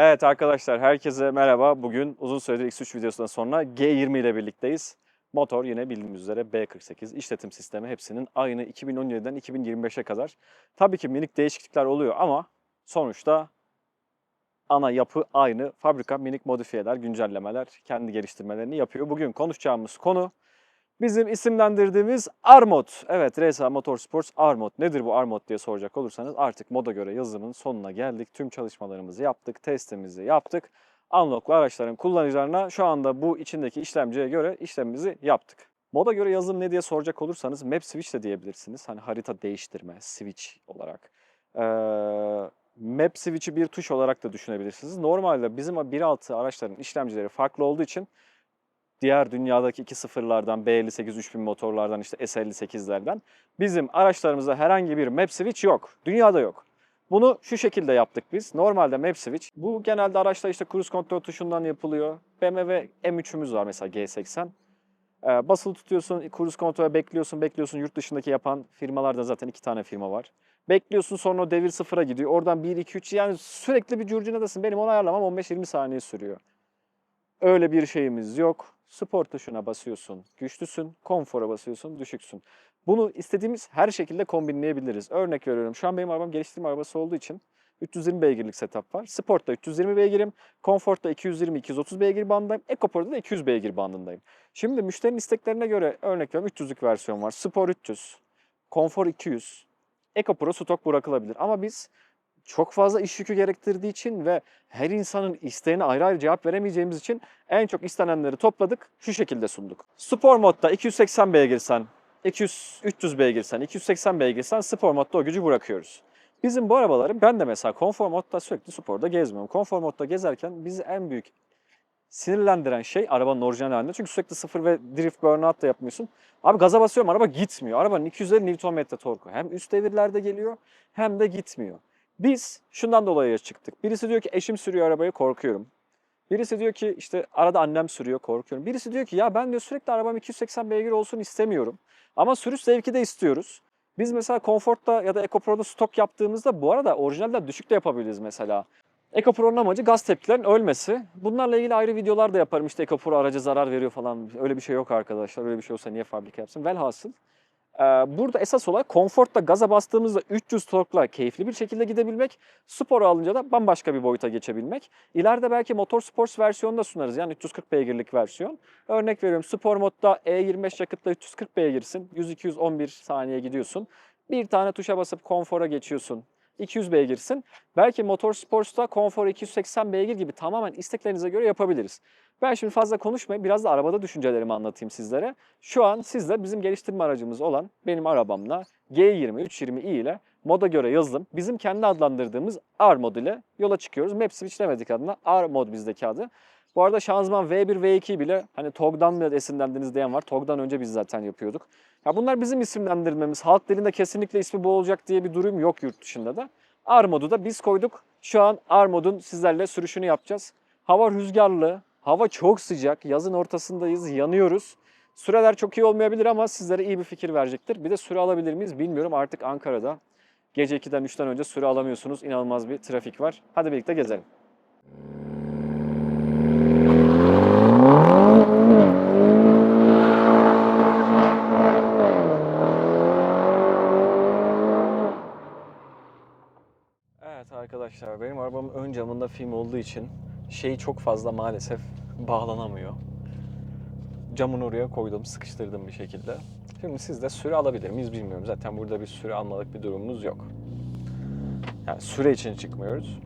Evet arkadaşlar herkese merhaba. Bugün uzun süredir X3 videosundan sonra G20 ile birlikteyiz. Motor yine bildiğiniz üzere B48 işletim sistemi hepsinin aynı 2017'den 2025'e kadar. Tabii ki minik değişiklikler oluyor ama sonuçta ana yapı aynı. Fabrika minik modifiyeler, güncellemeler, kendi geliştirmelerini yapıyor. Bugün konuşacağımız konu bizim isimlendirdiğimiz R-Mod. Evet RSA Motorsports R-Mod. Nedir bu R-Mod diye soracak olursanız artık moda göre yazılımın sonuna geldik. Tüm çalışmalarımızı yaptık, testimizi yaptık. Unlock'lu araçların kullanıcılarına şu anda bu içindeki işlemciye göre işlemimizi yaptık. Moda göre yazılım ne diye soracak olursanız map switch de diyebilirsiniz. Hani harita değiştirme, switch olarak. Ee, map switch'i bir tuş olarak da düşünebilirsiniz. Normalde bizim 1.6 araçların işlemcileri farklı olduğu için diğer dünyadaki 2.0'lardan, B58 3000 motorlardan, işte S58'lerden bizim araçlarımızda herhangi bir map switch yok. Dünyada yok. Bunu şu şekilde yaptık biz. Normalde map switch bu genelde araçta işte cruise kontrol tuşundan yapılıyor. BMW M3'ümüz var mesela G80. Ee, basılı tutuyorsun, cruise kontrole bekliyorsun, bekliyorsun. Yurt dışındaki yapan firmalarda zaten iki tane firma var. Bekliyorsun sonra o devir sıfıra gidiyor. Oradan 1, 2, 3 yani sürekli bir curcunadasın. Benim onu ayarlamam 15-20 saniye sürüyor. Öyle bir şeyimiz yok. Spor tuşuna basıyorsun, güçlüsün. Konfora basıyorsun, düşüksün. Bunu istediğimiz her şekilde kombinleyebiliriz. Örnek veriyorum. Şu an benim arabam geliştirme arabası olduğu için 320 beygirlik setup var. Sport'ta 320 beygirim, Comfort'ta 220-230 beygir bandındayım, EcoSport'ta da 200 beygir bandındayım. Şimdi müşterinin isteklerine göre örnek veriyorum 300'lük versiyon var. Spor 300, Comfort 200, EcoPro stok bırakılabilir. Ama biz çok fazla iş yükü gerektirdiği için ve her insanın isteğine ayrı ayrı cevap veremeyeceğimiz için en çok istenenleri topladık, şu şekilde sunduk. Spor modda 280 beygirsen, 200 300 beygirsen, 280 beygirsen spor modda o gücü bırakıyoruz. Bizim bu arabaları ben de mesela konfor modda sürekli sporda gezmiyorum. Konfor modda gezerken bizi en büyük sinirlendiren şey arabanın orijinal halinde. Çünkü sürekli sıfır ve drift burnout da yapmıyorsun. Abi gaza basıyorum araba gitmiyor. Arabanın 250 Nm torku hem üst devirlerde geliyor hem de gitmiyor. Biz şundan dolayı çıktık. Birisi diyor ki eşim sürüyor arabayı korkuyorum. Birisi diyor ki işte arada annem sürüyor korkuyorum. Birisi diyor ki ya ben diyor sürekli arabam 280 beygir olsun istemiyorum. Ama sürüş zevki de istiyoruz. Biz mesela Comfort'ta ya da EcoPro'da stok yaptığımızda bu arada orijinalden düşük de yapabiliriz mesela. EcoPro'nun amacı gaz tepkilerin ölmesi. Bunlarla ilgili ayrı videolar da yaparım. İşte EcoPro araca zarar veriyor falan. Öyle bir şey yok arkadaşlar. Öyle bir şey olsa niye fabrika yapsın? Velhasıl Burada esas olarak konforta gaza bastığımızda 300 torkla keyifli bir şekilde gidebilmek, spor alınca da bambaşka bir boyuta geçebilmek. İleride belki Motor Sports versiyonu da sunarız yani 340 beygirlik versiyon. Örnek veriyorum spor modda E25 yakıtla 340 beygirsin, 100-211 saniye gidiyorsun. Bir tane tuşa basıp konfora geçiyorsun. 200 beygirsin. Belki Motor Sports'ta konfor 280 beygir gibi tamamen isteklerinize göre yapabiliriz. Ben şimdi fazla konuşmayayım. Biraz da arabada düşüncelerimi anlatayım sizlere. Şu an sizle bizim geliştirme aracımız olan benim arabamla G20 320i ile moda göre yazılım bizim kendi adlandırdığımız R mod ile yola çıkıyoruz. Map switch demedik adına R mod bizdeki adı. Bu arada şanzıman V1 V2 bile hani TOG'dan mı esinlendiniz diyen var. TOG'dan önce biz zaten yapıyorduk. Ya bunlar bizim isimlendirmemiz. Halk dilinde kesinlikle ismi bu olacak diye bir durum yok yurt dışında da. R modu da biz koyduk. Şu an R modun sizlerle sürüşünü yapacağız. Hava rüzgarlı, hava çok sıcak. Yazın ortasındayız, yanıyoruz. Süreler çok iyi olmayabilir ama sizlere iyi bir fikir verecektir. Bir de süre alabilir miyiz bilmiyorum. Artık Ankara'da gece 2'den 3'ten önce süre alamıyorsunuz. İnanılmaz bir trafik var. Hadi birlikte gezelim. Evet arkadaşlar benim arabamın ön camında film olduğu için şey çok fazla maalesef bağlanamıyor. Camın oraya koydum, sıkıştırdım bir şekilde. Şimdi siz de süre alabilir miyiz bilmiyorum. Zaten burada bir süre almalık bir durumumuz yok. Yani süre için çıkmıyoruz.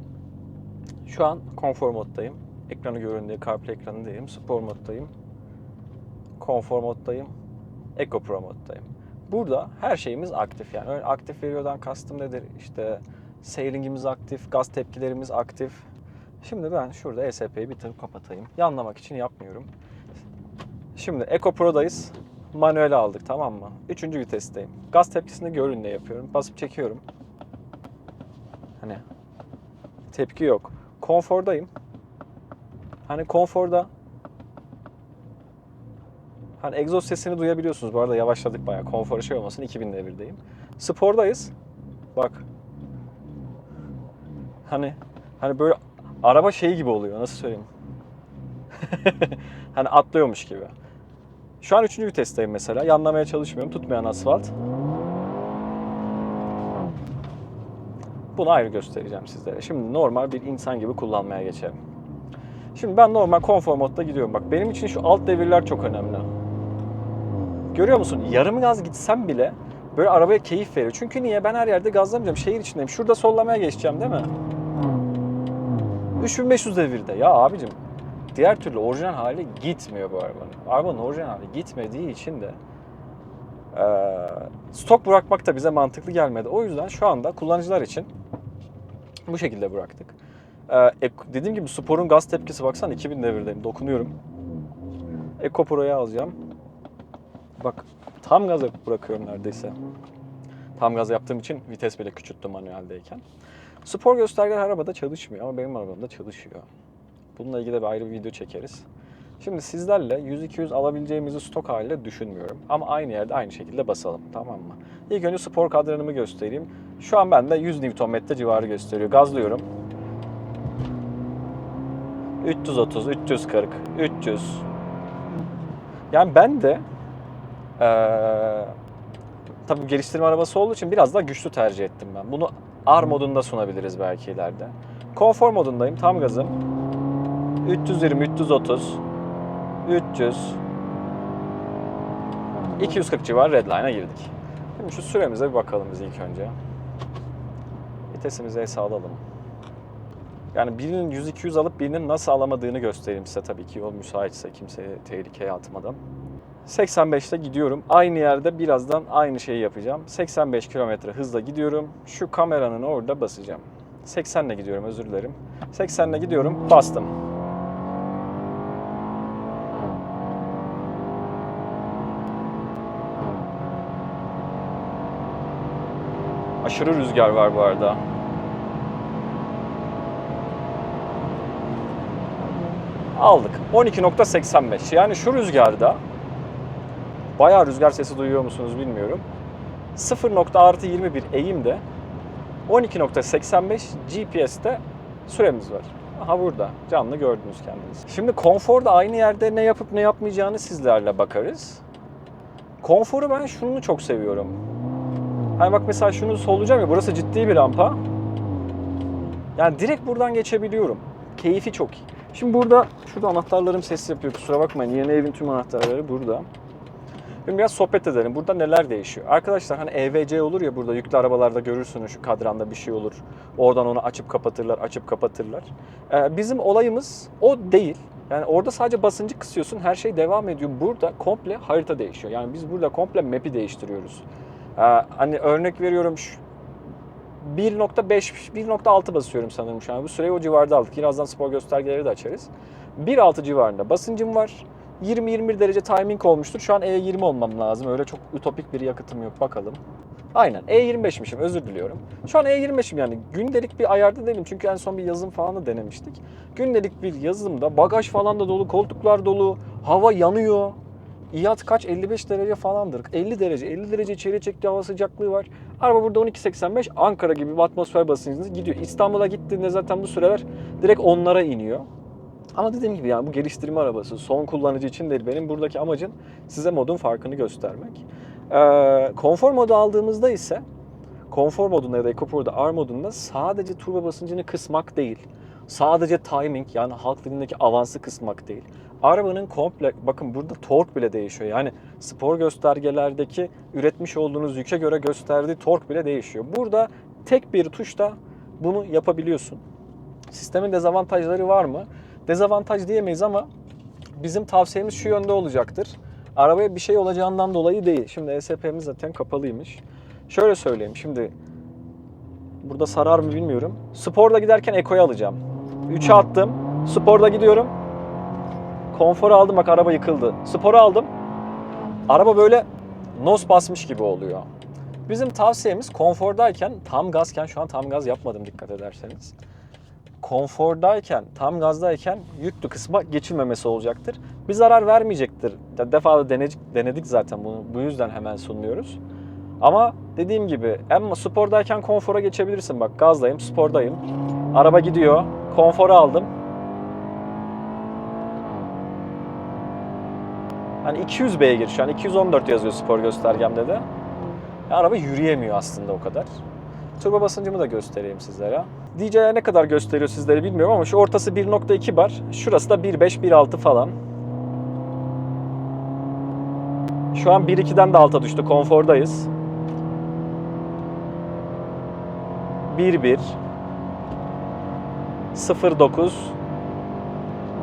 Şu an konfor moddayım. Ekranı göründüğü CarPlay ekranındayım. Spor moddayım. Konfor moddayım. Eco Pro moddayım. Burada her şeyimiz aktif yani. Aktif veriyordan kastım nedir? İşte sailing aktif, gaz tepkilerimiz aktif. Şimdi ben şurada ESP'yi bir tık kapatayım. Yanlamak için yapmıyorum. Şimdi Eco Pro'dayız. Manuel aldık tamam mı? Üçüncü vitesteyim. Gaz tepkisini görün ne yapıyorum. Basıp çekiyorum. Hani tepki yok. Konfordayım. Hani konforda Hani egzoz sesini duyabiliyorsunuz. Bu arada yavaşladık bayağı. Konfor şey olmasın 2000 devirdeyim. Spordayız. Bak. Hani hani böyle araba şey gibi oluyor nasıl söyleyeyim. hani atlıyormuş gibi. Şu an 3. vitesteyim mesela. Yanlamaya çalışmıyorum. Tutmayan asfalt. Bunu ayrı göstereceğim sizlere. Şimdi normal bir insan gibi kullanmaya geçelim. Şimdi ben normal konfor modda gidiyorum. Bak benim için şu alt devirler çok önemli. Görüyor musun? Yarım gaz gitsem bile böyle arabaya keyif veriyor. Çünkü niye? Ben her yerde gazlamayacağım. Şehir içindeyim. Şurada sollamaya geçeceğim değil mi? 3500 devirde. Ya abicim diğer türlü orijinal hali gitmiyor bu arabanın. Arabanın orijinal hali gitmediği için de eee, stok bırakmak da bize mantıklı gelmedi. O yüzden şu anda kullanıcılar için bu şekilde bıraktık. Ek- dediğim gibi sporun gaz tepkisi baksana 2000 devirdeyim. Dokunuyorum. Eco Pro'yu alacağım. Bak tam gaza bırakıyorum neredeyse. Tam gaz yaptığım için vites bile küçülttüm manueldeyken. Spor göstergeler arabada çalışmıyor ama benim arabamda çalışıyor. Bununla ilgili de bir ayrı bir video çekeriz. Şimdi sizlerle 100-200 alabileceğimizi stok haliyle düşünmüyorum. Ama aynı yerde aynı şekilde basalım tamam mı? İlk önce spor kadranımı göstereyim. Şu an bende 100 Nm civarı gösteriyor. Gazlıyorum. 330, 340, 300. Yani ben de eee tabii geliştirme arabası olduğu için biraz daha güçlü tercih ettim ben. Bunu R modunda sunabiliriz belki ileride. Konfor modundayım. Tam gazım. 320, 330, 300, 240 civarı redline'a girdik. Şimdi şu süremize bir bakalım biz ilk önce. Vitesimizi es alalım. Yani birinin 100-200 alıp birinin nasıl alamadığını göstereyim size tabii ki yol müsaitse kimseyi tehlikeye atmadan. 85'te gidiyorum. Aynı yerde birazdan aynı şeyi yapacağım. 85 km hızla gidiyorum. Şu kameranın orada basacağım. 80 ile gidiyorum özür dilerim. 80 ile gidiyorum bastım. Aşırı rüzgar var bu arada. Aldık. 12.85. Yani şu rüzgarda bayağı rüzgar sesi duyuyor musunuz bilmiyorum. 0.21 eğimde 12.85 GPS'te süremiz var. Aha burada. Canlı gördünüz kendiniz. Şimdi konforda aynı yerde ne yapıp ne yapmayacağını sizlerle bakarız. Konforu ben şunu çok seviyorum. Hani bak mesela şunu sollayacağım ya burası ciddi bir rampa. Yani direkt buradan geçebiliyorum. Keyfi çok iyi. Şimdi burada, şurada anahtarlarım ses yapıyor kusura bakmayın. Yeni evin tüm anahtarları burada. Biraz sohbet edelim. Burada neler değişiyor? Arkadaşlar hani EVC olur ya burada yüklü arabalarda görürsünüz şu kadranda bir şey olur. Oradan onu açıp kapatırlar, açıp kapatırlar. Ee, bizim olayımız o değil. Yani orada sadece basıncı kısıyorsun, her şey devam ediyor. Burada komple harita değişiyor. Yani biz burada komple map'i değiştiriyoruz. Ee, hani örnek veriyorum şu 1.5, 1.6 basıyorum sanırım şu an. Bu süreyi o civarda aldık. Birazdan spor göstergeleri de açarız. 1.6 civarında basıncım var. 20-21 derece timing olmuştur. Şu an E20 olmam lazım. Öyle çok ütopik bir yakıtım yok. Bakalım. Aynen. E25'mişim. Özür diliyorum. Şu an E25'im yani. Gündelik bir ayarda değilim. Çünkü en son bir yazım falan da denemiştik. Gündelik bir yazılımda bagaj falan da dolu, koltuklar dolu, hava yanıyor. İyat kaç? 55 derece falandır. 50 derece. 50 derece içeri çektiği hava sıcaklığı var. Araba burada 12.85. Ankara gibi bir atmosfer basıncınız gidiyor. İstanbul'a gittiğinde zaten bu süreler direkt onlara iniyor. Ama dediğim gibi yani bu geliştirme arabası son kullanıcı için değil. Benim buradaki amacım size modun farkını göstermek. Ee, konfor modu aldığımızda ise konfor modunda ya da EcoPro'da R modunda sadece turbo basıncını kısmak değil. Sadece timing yani halk dilindeki avansı kısmak değil. Arabanın komple bakın burada tork bile değişiyor. Yani spor göstergelerdeki üretmiş olduğunuz yüke göre gösterdiği tork bile değişiyor. Burada tek bir tuşta bunu yapabiliyorsun. Sistemin dezavantajları var mı? Dezavantaj diyemeyiz ama bizim tavsiyemiz şu yönde olacaktır. Arabaya bir şey olacağından dolayı değil. Şimdi ESP'miz zaten kapalıymış. Şöyle söyleyeyim şimdi burada sarar mı bilmiyorum. Sporda giderken Eko'yu alacağım. 3'e attım. Sporda gidiyorum. Konforu aldım bak araba yıkıldı. Sporu aldım. Araba böyle nos basmış gibi oluyor. Bizim tavsiyemiz konfordayken tam gazken şu an tam gaz yapmadım dikkat ederseniz konfordayken, tam gazdayken yüklü kısma geçilmemesi olacaktır. Bir zarar vermeyecektir. Ya Defalı denedik, denedik zaten bunu. Bu yüzden hemen sunmuyoruz. Ama dediğim gibi hem spordayken konfora geçebilirsin. Bak gazdayım, spordayım. Araba gidiyor. Konforu aldım. Hani 200 beygir şu an 214 yazıyor spor göstergemde de. Ya araba yürüyemiyor aslında o kadar. Turbo basıncımı da göstereyim sizlere. DJI ne kadar gösteriyor sizlere bilmiyorum ama şu ortası 1.2 bar. Şurası da 1.5 1.6 falan. Şu an 1.2'den de alta düştü. Konfordayız. 1.1 0.9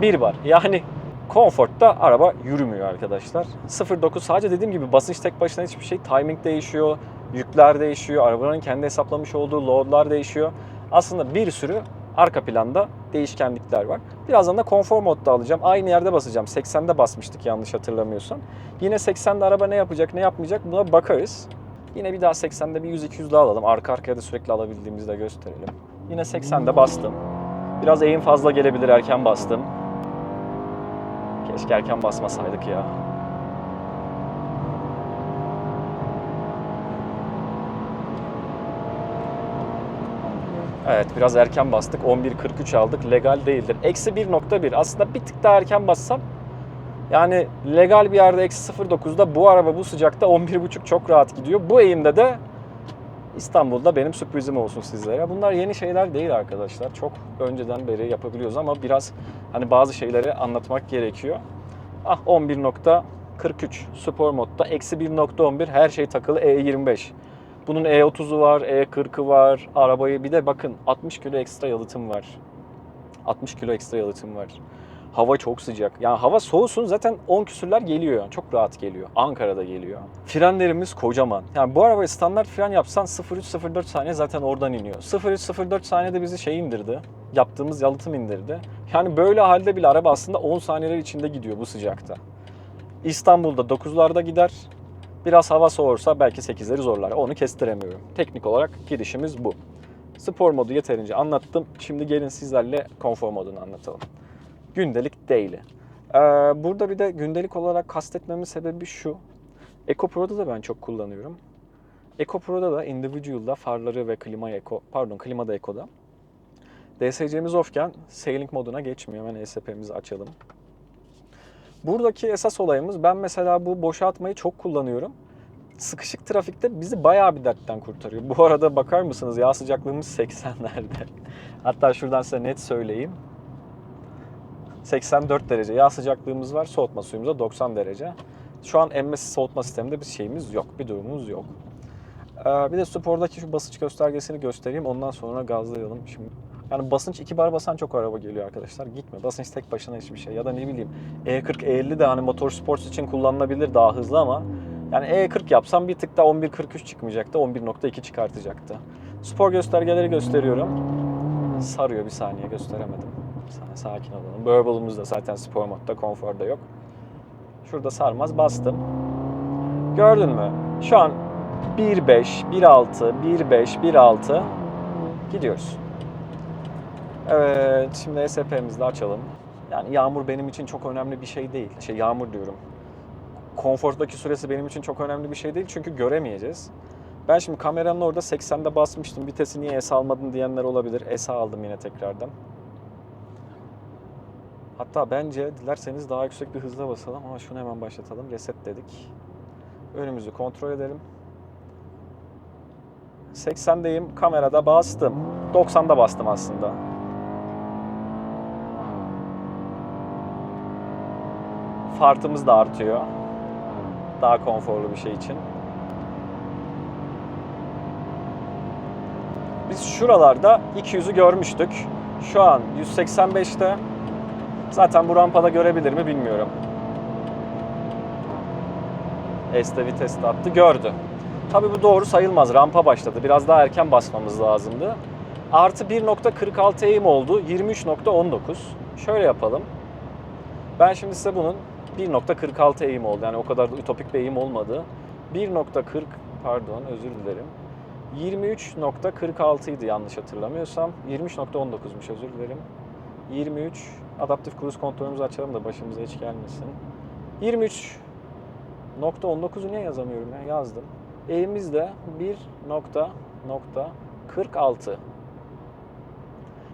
1 bar. Yani Comfort'ta araba yürümüyor arkadaşlar. 0.9 sadece dediğim gibi basınç tek başına hiçbir şey. Timing değişiyor, yükler değişiyor, arabanın kendi hesaplamış olduğu loadlar değişiyor. Aslında bir sürü arka planda değişkenlikler var. Birazdan da konfor modda alacağım. Aynı yerde basacağım. 80'de basmıştık yanlış hatırlamıyorsam. Yine 80'de araba ne yapacak ne yapmayacak buna bakarız. Yine bir daha 80'de bir 100-200 daha alalım. Arka arkaya da sürekli alabildiğimizi de gösterelim. Yine 80'de bastım. Biraz eğim fazla gelebilir erken bastım. Keşke erken basmasaydık ya. Evet biraz erken bastık. 11.43 aldık. Legal değildir. Eksi 1.1. Aslında bir tık daha erken bassam yani legal bir yerde eksi 0.9'da bu araba bu sıcakta 11.5 çok rahat gidiyor. Bu eğimde de İstanbul'da benim sürprizim olsun sizlere. Bunlar yeni şeyler değil arkadaşlar. Çok önceden beri yapabiliyoruz ama biraz hani bazı şeyleri anlatmak gerekiyor. Ah 11.43 spor modda eksi 1.11 her şey takılı E25. Bunun E30'u var, E40'ı var. Arabayı bir de bakın 60 kilo ekstra yalıtım var. 60 kilo ekstra yalıtım var. Hava çok sıcak. Yani hava soğusun zaten 10 küsürler geliyor. Çok rahat geliyor. Ankara'da geliyor. Frenlerimiz kocaman. Yani bu arabaya standart fren yapsan 0.3-0.4 saniye zaten oradan iniyor. 0.3-0.4 saniyede bizi şey indirdi. Yaptığımız yalıtım indirdi. Yani böyle halde bile araba aslında 10 saniyeler içinde gidiyor bu sıcakta. İstanbul'da 9'larda gider. Biraz hava soğursa belki 8'leri zorlar. Onu kestiremiyorum. Teknik olarak girişimiz bu. Spor modu yeterince anlattım. Şimdi gelin sizlerle konfor modunu anlatalım. Gündelik daily. Ee, burada bir de gündelik olarak kastetmemin sebebi şu. Eco Pro'da da ben çok kullanıyorum. Eco Pro'da da individual'da farları ve klima Eco, pardon klimada Eco'da. DSC'miz offken sailing moduna geçmiyor. Hemen ESP'mizi açalım. Buradaki esas olayımız ben mesela bu boşaltmayı çok kullanıyorum. Sıkışık trafikte bizi bayağı bir dertten kurtarıyor. Bu arada bakar mısınız yağ sıcaklığımız 80'lerde. Hatta şuradan size net söyleyeyim. 84 derece yağ sıcaklığımız var. Soğutma suyumuzda 90 derece. Şu an emmesi soğutma sisteminde bir şeyimiz yok. Bir durumumuz yok. Ee, bir de spordaki şu basınç göstergesini göstereyim. Ondan sonra gazlayalım. Şimdi yani basınç 2 bar basan çok araba geliyor arkadaşlar. Gitme. Basınç tek başına hiçbir şey. Ya da ne bileyim E40, E50 de hani motor sports için kullanılabilir daha hızlı ama yani E40 yapsam bir tık daha 11.43 çıkmayacaktı. 11.2 çıkartacaktı. Spor göstergeleri gösteriyorum. Sarıyor bir saniye gösteremedim. Saniye sakin olalım. Burbal'ımız da zaten spor modda, konforda yok. Şurada sarmaz bastım. Gördün mü? Şu an 1.5, 1.6, 1.5, 1.6 gidiyoruz. Evet, şimdi ESP'mizi de açalım. Yani yağmur benim için çok önemli bir şey değil. Şey yağmur diyorum. Konfortdaki süresi benim için çok önemli bir şey değil çünkü göremeyeceğiz. Ben şimdi kameranın orada 80'de basmıştım. Vitesi niye S almadın diyenler olabilir. S aldım yine tekrardan. Hatta bence dilerseniz daha yüksek bir hızla basalım ama şunu hemen başlatalım. Reset dedik. Önümüzü kontrol edelim. 80'deyim. Kamerada bastım. 90'da bastım aslında. Fartımız da artıyor. Daha konforlu bir şey için. Biz şuralarda 200'ü görmüştük. Şu an 185'te. Zaten bu rampada görebilir mi bilmiyorum. S'de vites attı. Gördü. Tabii bu doğru sayılmaz. Rampa başladı. Biraz daha erken basmamız lazımdı. Artı 1.46 eğim oldu. 23.19. Şöyle yapalım. Ben şimdi size bunun 1.46 eğim oldu. Yani o kadar da ütopik bir eğim olmadı. 1.40 pardon özür dilerim. 23.46 idi yanlış hatırlamıyorsam. 23.19'muş özür dilerim. 23 adaptif kruz kontrolümüzü açalım da başımıza hiç gelmesin. 23.19'u niye yazamıyorum ya? Yazdım. Eğimimiz de 1.46.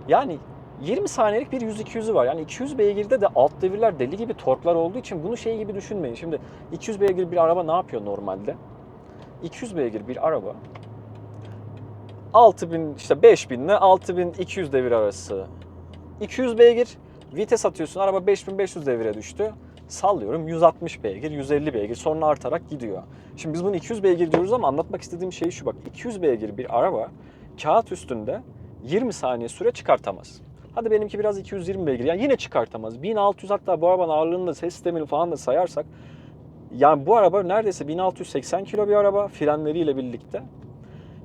Yani 20 saniyelik bir 100-200'ü var. Yani 200 beygirde de alt devirler deli gibi torklar olduğu için bunu şey gibi düşünmeyin. Şimdi 200 beygir bir araba ne yapıyor normalde? 200 beygir bir araba 6000 işte 5000 ile 6200 devir arası. 200 beygir vites atıyorsun araba 5500 devire düştü. Sallıyorum 160 beygir, 150 beygir sonra artarak gidiyor. Şimdi biz bunu 200 beygir diyoruz ama anlatmak istediğim şey şu bak 200 beygir bir araba kağıt üstünde 20 saniye süre çıkartamaz. Hadi benimki biraz 220 beygir. Yani yine çıkartamaz. 1600 hatta bu arabanın ağırlığını da ses sistemini falan da sayarsak yani bu araba neredeyse 1680 kilo bir araba frenleriyle birlikte.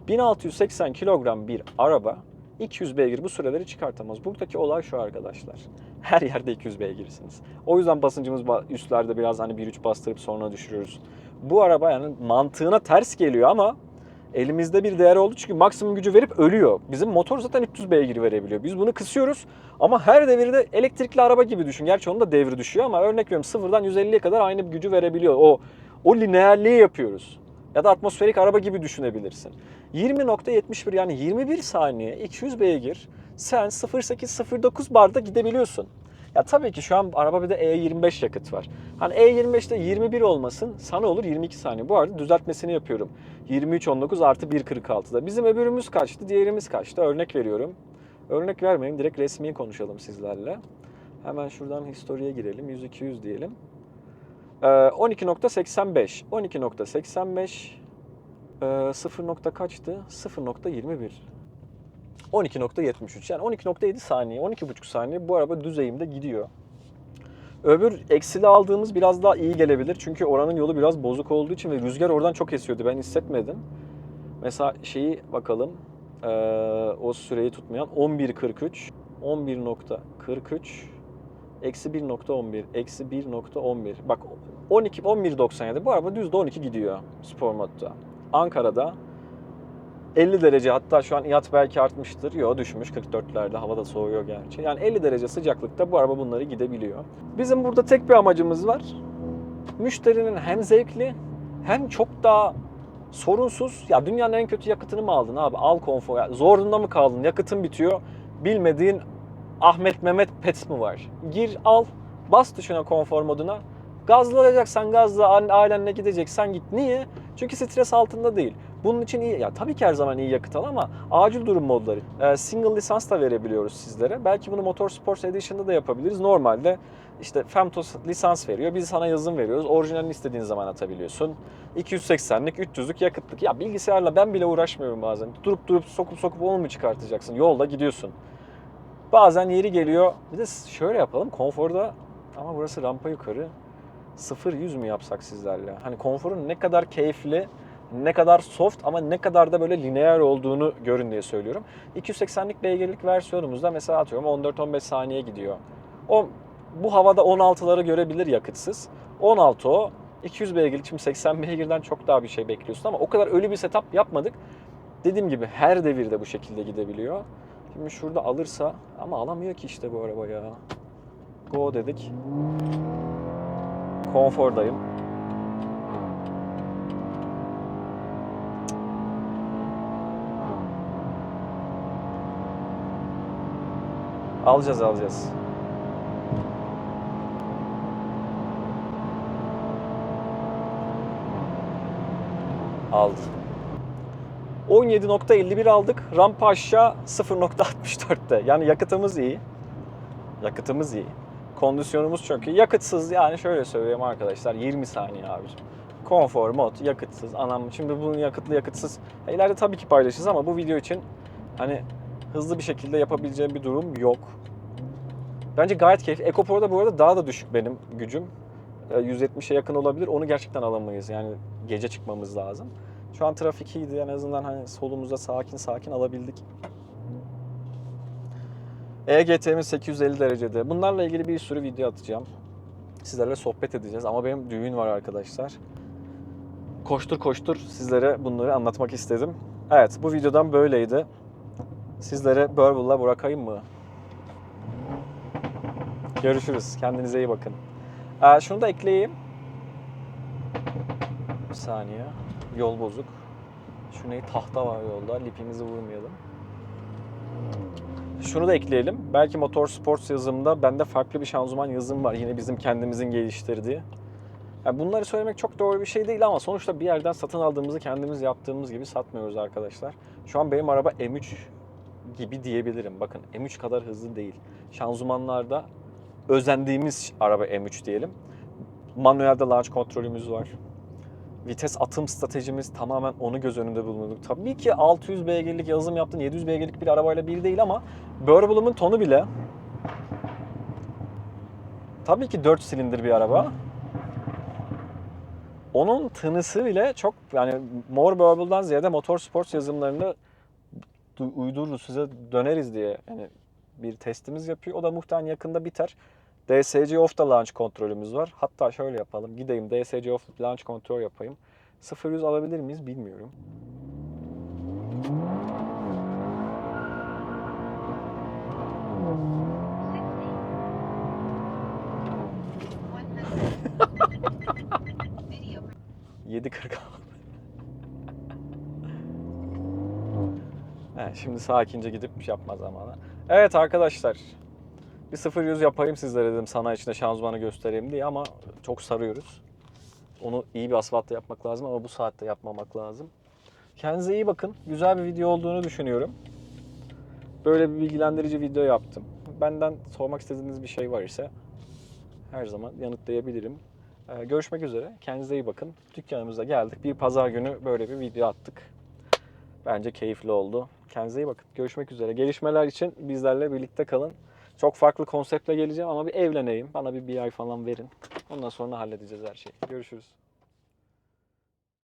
1680 kilogram bir araba 200 beygir bu süreleri çıkartamaz. Buradaki olay şu arkadaşlar. Her yerde 200 beygirsiniz. O yüzden basıncımız ba- üstlerde biraz hani 1.3 bastırıp sonra düşürüyoruz. Bu araba yani mantığına ters geliyor ama elimizde bir değer oldu çünkü maksimum gücü verip ölüyor. Bizim motor zaten 300 beygir verebiliyor. Biz bunu kısıyoruz ama her devirde elektrikli araba gibi düşün. Gerçi onun da devri düşüyor ama örnek veriyorum sıfırdan 150'ye kadar aynı gücü verebiliyor. O o lineerliği yapıyoruz. Ya da atmosferik araba gibi düşünebilirsin. 20.71 yani 21 saniye 200 beygir sen 0.8-0.9 barda gidebiliyorsun. Ya tabii ki şu an araba bir de E25 yakıt var. Hani E25'te 21 olmasın sana olur 22 saniye. Bu arada düzeltmesini yapıyorum. 23.19 artı 1.46'da. Bizim öbürümüz kaçtı, diğerimiz kaçtı? Örnek veriyorum. Örnek vermeyin, direkt resmi konuşalım sizlerle. Hemen şuradan historiye girelim. 100-200 diyelim. Ee, 12.85. 12.85 ee, 0 nokta kaçtı? 0.21. 12.73 yani 12.7 saniye, 12.5 saniye bu araba düz eğimde gidiyor. Öbür eksili aldığımız biraz daha iyi gelebilir. Çünkü oranın yolu biraz bozuk olduğu için ve rüzgar oradan çok esiyordu. Ben hissetmedim. Mesela şeyi bakalım. Ee, o süreyi tutmayan 11.43 11.43 eksi 1.11 eksi 1.11 bak 12 11.97 bu araba düzde 12 gidiyor spor modda. Ankara'da 50 derece hatta şu an İHAT belki artmıştır. Yok düşmüş 44'lerde hava da soğuyor gerçi. Yani 50 derece sıcaklıkta bu araba bunları gidebiliyor. Bizim burada tek bir amacımız var. Müşterinin hem zevkli hem çok daha sorunsuz. Ya dünyanın en kötü yakıtını mı aldın abi? Al konfor. Ya zorunda mı kaldın? Yakıtın bitiyor. Bilmediğin Ahmet Mehmet Pet mi var? Gir al. Bas tuşuna konfor moduna. Gazlayacaksan gazla, ailenle gideceksen git. Niye? Çünkü stres altında değil. Bunun için iyi, ya tabii ki her zaman iyi yakıt al ama acil durum modları. Ee, single lisans da verebiliyoruz sizlere. Belki bunu Motorsports Edition'da da yapabiliriz. Normalde işte Femtos lisans veriyor. Biz sana yazım veriyoruz. Orijinalini istediğin zaman atabiliyorsun. 280'lik, 300'lük yakıtlık. Ya bilgisayarla ben bile uğraşmıyorum bazen. Durup durup sokup sokup onu mu çıkartacaksın? Yolda gidiyorsun. Bazen yeri geliyor. Bir de şöyle yapalım. Konforda ama burası rampa yukarı. 0-100 mü yapsak sizlerle? Hani konforun ne kadar keyifli, ne kadar soft ama ne kadar da böyle lineer olduğunu görün diye söylüyorum. 280'lik beygirlik versiyonumuzda mesela atıyorum 14-15 saniye gidiyor. O bu havada 16'ları görebilir yakıtsız. 16 o. 200 beygirlik şimdi 80 beygirden çok daha bir şey bekliyorsun ama o kadar ölü bir setup yapmadık. Dediğim gibi her devirde bu şekilde gidebiliyor. Şimdi şurada alırsa ama alamıyor ki işte bu araba ya. Go dedik. Konfordayım. Alacağız alacağız. Aldı. 17.51 aldık. Rampa aşağı 0.64'te. Yani yakıtımız iyi. Yakıtımız iyi. Kondisyonumuz çok iyi. Yakıtsız yani şöyle söyleyeyim arkadaşlar 20 saniye abicim. Konfor mod, yakıtsız. Anam şimdi bunun yakıtlı yakıtsız. Ya ileride tabii ki paylaşırız ama bu video için hani hızlı bir şekilde yapabileceğim bir durum yok. Bence gayet keyifli. EcoPro'da bu arada daha da düşük benim gücüm. Ee, 170'e yakın olabilir. Onu gerçekten alamayız. Yani gece çıkmamız lazım. Şu an trafik iyiydi. En azından hani solumuzda sakin sakin alabildik. EGT'miz 850 derecede. Bunlarla ilgili bir sürü video atacağım. Sizlerle sohbet edeceğiz ama benim düğün var arkadaşlar. Koştur koştur sizlere bunları anlatmak istedim. Evet bu videodan böyleydi. Sizlere Burble'la bırakayım mı? Görüşürüz. Kendinize iyi bakın. Ee, şunu da ekleyeyim. Bir saniye. Yol bozuk. Şu ne? Tahta var yolda. Lipimizi vurmayalım. şunu da ekleyelim. Belki Motor Sports yazımında bende farklı bir şanzıman yazım var. Yine bizim kendimizin geliştirdiği. Yani bunları söylemek çok doğru bir şey değil ama sonuçta bir yerden satın aldığımızı kendimiz yaptığımız gibi satmıyoruz arkadaşlar. Şu an benim araba M3 gibi diyebilirim. Bakın M3 kadar hızlı değil. Şanzımanlarda özendiğimiz araba M3 diyelim. Manuelde launch kontrolümüz var. Vites atım stratejimiz tamamen onu göz önünde bulundurduk. Tabii ki 600 beygirlik yazılım yaptın 700 beygirlik bir arabayla bir değil ama Burble'ımın tonu bile tabii ki 4 silindir bir araba. Onun tınısı bile çok yani More Burble'dan ziyade Motor Sports yazılımlarında uydururuz size döneriz diye yani bir testimiz yapıyor. O da muhtemelen yakında biter. DSC off da launch kontrolümüz var. Hatta şöyle yapalım. Gideyim DSC off launch kontrol yapayım. 0-100 alabilir miyiz bilmiyorum. Video 7.40 Şimdi sakince gidip şey yapma zamanı. Evet arkadaşlar. Bir 0-100 yapayım sizlere dedim sana içinde şanzımanı göstereyim diye ama çok sarıyoruz. Onu iyi bir asfaltta yapmak lazım ama bu saatte yapmamak lazım. Kendinize iyi bakın. Güzel bir video olduğunu düşünüyorum. Böyle bir bilgilendirici video yaptım. Benden sormak istediğiniz bir şey var ise her zaman yanıtlayabilirim. Ee, Görüşmek üzere. Kendinize iyi bakın. Dükkanımıza geldik. Bir pazar günü böyle bir video attık. Bence keyifli oldu. Kendinize iyi bakın. Görüşmek üzere. Gelişmeler için bizlerle birlikte kalın. Çok farklı konseptle geleceğim ama bir evleneyim. Bana bir bir ay falan verin. Ondan sonra halledeceğiz her şeyi. Görüşürüz.